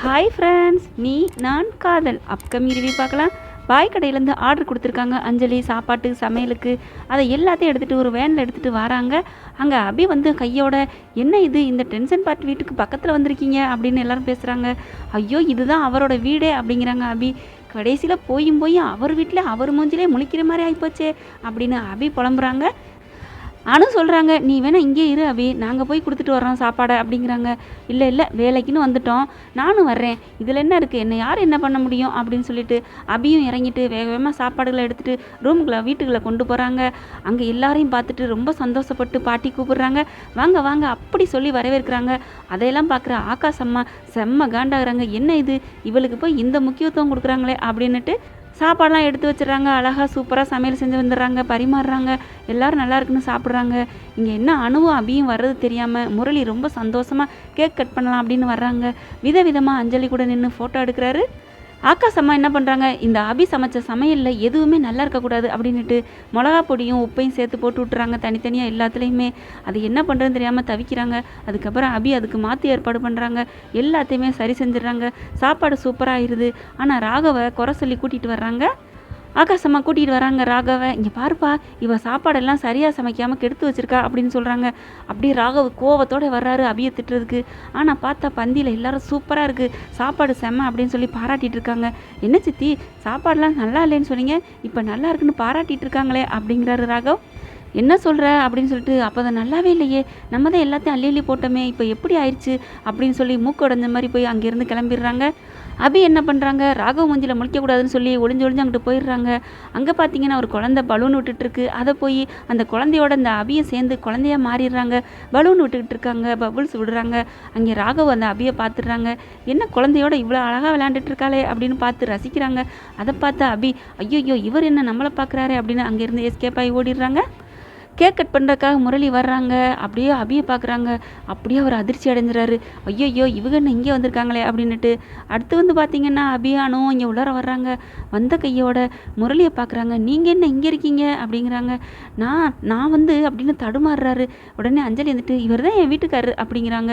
Hi friends நீ நான் காதல். அப்கமிங் ரிவ்யூ பார்க்கலாம். பாய் கடையிலேருந்து ஆர்டர் கொடுத்துருக்காங்க. அஞ்சலி சாப்பாட்டு சமையலுக்கு. அதை எல்லாத்தையும் எடுத்துகிட்டு ஒரு வேனில் எடுத்துகிட்டு வராங்க. அங்கே அபி வந்து கையோட என்ன இது? இந்த டென்ஷன் பார்ட் வீட்டுக்கு பக்கத்தில் வந்திருக்கீங்க? அப்படின்னு எல்லாரும் பேசுகிறாங்க ஐயோ இதுதான் அவரோட வீடே அப்படிங்கிறாங்க அபி. கடைசியில் போயும் போய் அவர் வீட்டில் அவர் மூஞ்சிலே முழிக்கிற மாதிரி ஆகிப்போச்சே அப்படின்னு அபி புலம்புறாங்க. அனு சொல்கிறாங்க நீ வேணால் இங்கே இரு அபி நாங்கள் போய் கொடுத்துட்டு வர்றோம் சாப்பாடை அப்படிங்கிறாங்க. இல்லை இல்லை வேலைக்குன்னு வந்துட்டோம். நானும் வர்றேன். இதில் என்ன இருக்குது என்ன யார் என்ன பண்ண முடியும்? அப்படின்னு சொல்லிட்டு அபியும் இறங்கிட்டு வேக வேகமாக சாப்பாடுகளை எடுத்துகிட்டு ரூமுக்குள்ள வீட்டுக்குள்ளே கொண்டு போகிறாங்க அங்கே எல்லாரையும் பார்த்துட்டு ரொம்ப சந்தோஷப்பட்டு பாட்டி கூப்பிடுறாங்க. வாங்க வாங்க அப்படி சொல்லி வரவேற்கிறாங்க. அதையெல்லாம் பார்க்குற ஆகாஷ் அம்மா செம்ம காண்டாகிறாங்க. என்ன இது? இவளுக்கு போய் இந்த முக்கியத்துவம் கொடுக்குறாங்களே அப்படின்னுட்டு சாப்பாடெலாம் எடுத்து வச்சிடறாங்க. அழகாக சூப்பராக சமையல் செஞ்சு வந்துடுறாங்க. பரிமாறுறாங்க. எல்லோரும் நல்லா இருக்குன்னு சாப்பிட்றாங்க. இங்கே என்ன அணுவும் அபியும் வர்றது தெரியாமல் முரளி ரொம்ப சந்தோஷமாக கேக் கட் பண்ணலாம் அப்படின்னு வர்றாங்க. விதவிதமாக அஞ்சலி கூட நின்று ஃபோட்டோ எடுக்கிறாரு. ஆகாஷ் அம்மா என்ன பண்ணுறாங்க இந்த அபி சமைச்ச சமையலில் எதுவுமே நல்லா இருக்கக்கூடாது அப்படின்னுட்டு மிளகா பொடியும் உப்பையும் சேர்த்து போட்டு விட்டுறாங்க. தனித்தனியாக எல்லாத்துலேயுமே. அது என்ன பண்ணுறதுன்னு தெரியாமல் தவிக்கிறாங்க. அதுக்கப்புறம் அபி அதுக்கு மாற்றி ஏற்பாடு பண்ணுறாங்க எல்லாத்தையுமே சரி செஞ்சிடுறாங்க. சாப்பாடு சூப்பராக ஆயிடுது ஆனால் ராகவை குறை சொல்லி கூட்டிகிட்டு வர்றாங்க. ஆகாசம்மா கூட்டிகிட்டு வராங்க ராகவை. இங்கே பாருப்பா இவ சாப்பாடெல்லாம் சரியாக சமைக்காமல் கெடுத்து வச்சிருக்கா அப்படின்னு சொல்கிறாங்க அப்படியே ராகவ் கோவத்தோட வர்றாரு அபியை திட்டுறதுக்கு. ஆனால் பார்த்தா பந்தியில் எல்லாரும் சூப்பராக இருக்குது சாப்பாடு செம்ம அப்படின்னு சொல்லி பாராட்டிட்டு இருக்காங்க. என்ன சித்தி சாப்பாடெலாம் நல்லா இல்லைன்னு சொன்னீங்க. இப்போ நல்லா இருக்குன்னு பாராட்டிட்டு இருக்காங்களே அப்படிங்கிறாரு ராகவ். என்ன சொல்கிற அப்படின்னு சொல்லிட்டு அப்போ தான் நல்லாவே இல்லையே. நம்ம தான் எல்லாத்தையும் அள்ளி அள்ளி போட்டோமே. இப்போ எப்படி ஆயிடுச்சு? அப்படின்னு சொல்லி மூக்கு உடஞ்ச மாதிரி போய் அங்கேருந்து கிளம்பிடுறாங்க. அபி என்ன பண்ணுறாங்க ராகவ் மூஞ்சியில் முழிக்கக்கூடாதுன்னு சொல்லி ஒளிஞ்சு ஒளிஞ்சு அங்கிட்டு போயிடுறாங்க. அங்கே பார்த்தீங்கன்னா ஒரு குழந்தை பலூன் விட்டுட்டுருக்கு. அதை போய் அந்த குழந்தையோட அந்த அபியை சேர்ந்து குழந்தையாக மாறிடுறாங்க. பலூன் விட்டுக்கிட்டு இருக்காங்க. பபுள்ஸ் விடுறாங்க. அங்கே ராகவ் அந்த அபியை பார்த்துடுறாங்க என்ன குழந்தையோட இவ்வளோ அழகாக விளையாண்டுட்டு இருக்காளே அப்படின்னு பார்த்து ரசிக்கிறாங்க. அதை பார்த்து அபி ஐயோ இவர் என்ன நம்மளை பார்க்குறாரு அப்படின்னு அங்கேருந்து எஸ்கேப் ஆகி ஓடிடுறாங்க. கேக் கட் பண்ணுறதுக்காக முரளி வர்றாங்க. அப்படியே அபியை பார்க்குறாங்க. அப்படியே அவர் அதிர்ச்சி அடைஞ்சிறாரு. ஐயோ இவங்க என்ன இங்கே வந்திருக்காங்களே அப்படின்னுட்டு. அடுத்து வந்து பார்த்தீங்கன்னா அபியானும் இங்கே உள்ளார வர்றாங்க. வந்த கையோட முரளியை பார்க்குறாங்க. நீங்கள் என்ன இங்கே இருக்கீங்க? அப்படிங்கிறாங்க. நான் நான் வந்து அப்படின்னு தடுமாறுறாரு. உடனே அஞ்சலி வந்துட்டு இவர் தான் என் வீட்டுக்காரர் அப்படிங்கிறாங்க.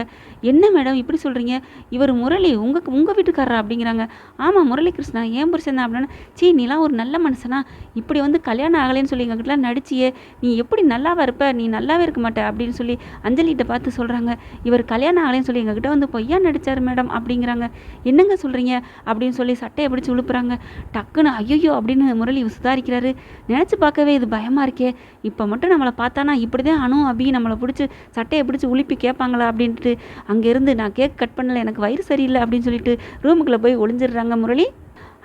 என்ன மேடம் இப்படி சொல்கிறீங்க இவர் முரளி உங்கள் உங்கள் வீட்டுக்காரரா? அப்படிங்கிறாங்க. ஆமாம் முரளி கிருஷ்ணா ஏன் புருஷன் தான் அப்படின்னா சீ நீலாம் ஒரு நல்ல மனுஷனா. இப்படி வந்து கல்யாணம் ஆகலைன்னு சொல்லி எங்ககிட்டலாம் நடிச்சியே. நீ எப்படி நல்லாவா இருப்ப? நீ நல்லாவே இருக்க மாட்ட அப்படின்னு சொல்லி அஞ்சலிகிட்ட பார்த்து சொல்கிறாங்க இவர் கல்யாணம் ஆகலைன்னு சொல்லி எங்ககிட்ட வந்து பொய்யா நடிச்சார் மேடம் அப்படிங்கிறாங்க. என்னங்க சொல்கிறீங்க அப்படின்னு சொல்லி சட்டையை பிடிச்சி உழுப்புறாங்க. டக்குன்னு ஐயோ அப்படின்னு முரளி சுதாரிக்கிறாரு நினச்சி பார்க்கவே இது பயமாக இருக்கே. இப்போ மட்டும் நம்மளை பார்த்தானா? இப்படி தான் அணு அபி நம்மளை பிடிச்சி சட்டையை பிடிச்சி உழுப்பி கேட்பாங்களா அப்படின்ட்டு. அங்கேருந்து நான் கேக் கட் பண்ணலை எனக்கு வயிறு சரியில்லை அப்படின்னு சொல்லிட்டு ரூமுக்குள்ளே போய் ஒளிஞ்சிடுறாங்க முரளி.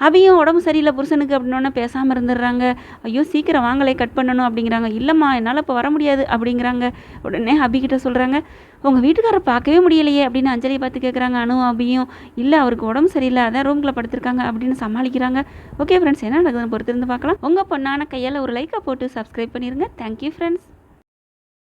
அவையும் உடம்பு சரியில்லை புருஷனுக்கு அப்படின்னோடனே பேசாமல் இருந்துடுறாங்க. ஐயோ சீக்கிரம் வாங்களே கட் பண்ணணும் அப்படிங்கிறாங்க. இல்லைம்மா என்னால் இப்போ வர முடியாது அப்படிங்கிறாங்க. உடனே அபிகிட்ட சொல்கிறாங்க உங்கள் வீட்டுக்காரர் பார்க்கவே முடியலையே அப்படின்னு அஞ்சலியை பார்த்து கேட்குறாங்க அனு அபியும். இல்லை அவருக்கு உடம்பு சரியில்லை அதான் ரூமில் படுத்திருக்காங்க அப்படின்னு சமாளிக்கிறாங்க. ஓகே ஃப்ரெண்ட்ஸ் என்ன நடக்குதுன்னு பொறுத்திருந்து பார்க்கலாம். உங்கள் பொண்ணான கையால் ஒரு லைக்கை போட்டு சப்ஸ்கிரைப் பண்ணிடுங்க தேங்க்யூ ஃப்ரெண்ட்ஸ்